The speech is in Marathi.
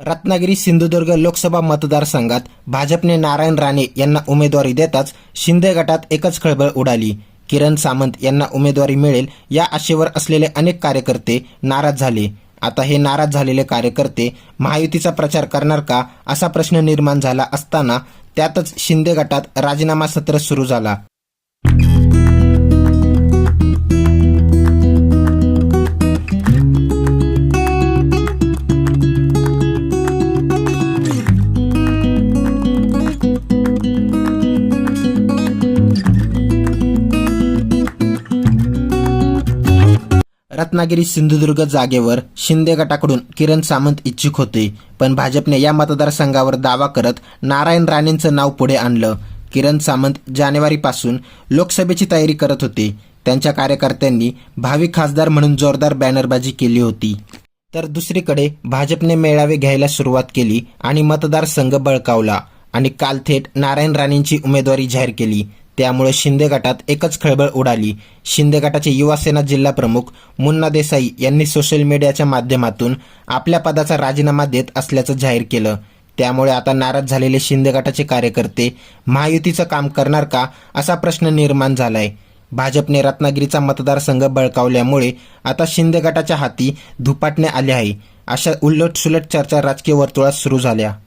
रत्नागिरी सिंधुदुर्ग लोकसभा मतदारसंघात भाजपने नारायण राणे यांना उमेदवारी देताच शिंदे गटात एकच खळबळ उडाली. किरण सामंत यांना उमेदवारी मिळेल या आशेवर असलेले अनेक कार्यकर्ते नाराज झाले. आता हे नाराज झालेले कार्यकर्ते महायुतीचा प्रचार करणार का असा प्रश्न निर्माण झाला असताना त्यातच शिंदे गटात राजीनामा सत्र सुरू झाला. रत्नागिरी सिंधुदुर्ग जागेवर शिंदे गटाकडून किरण सामंत इच्छुक होते. पण भाजपने या मतदारसंघावर दावा करत नारायण राणेंचं नाव पुढे आणलं. किरण सामंत जानेवारीपासून लोकसभेची तयारी करत होते. त्यांच्या कार्यकर्त्यांनी भावी खासदार म्हणून जोरदार बॅनरबाजी केली होती. तर दुसरीकडे भाजपने मेळावे घ्यायला सुरुवात केली आणि मतदारसंघ बळकावला आणि काल थेट नारायण राणेंची उमेदवारी जाहीर केली. त्यामुळे शिंदे गटात एकच खळबळ उडाली. शिंदे गटाचे युवासेना जिल्हा प्रमुख मुन्ना देसाई यांनी सोशल मीडियाच्या माध्यमातून आपल्या पदाचा राजीनामा देत असल्याचं जाहीर केलं. त्यामुळे आता नाराज झालेले शिंदे गटाचे कार्यकर्ते महायुतीचं काम करणार का? असा प्रश्न निर्माण झालाय. भाजपने रत्नागिरीचा मतदारसंघ बळकावल्यामुळे आता शिंदे गटाच्या हाती धुपाटणे आले आहे. अशा उलटसुलट चर्चा राजकीय वर्तुळात सुरू झाल्या.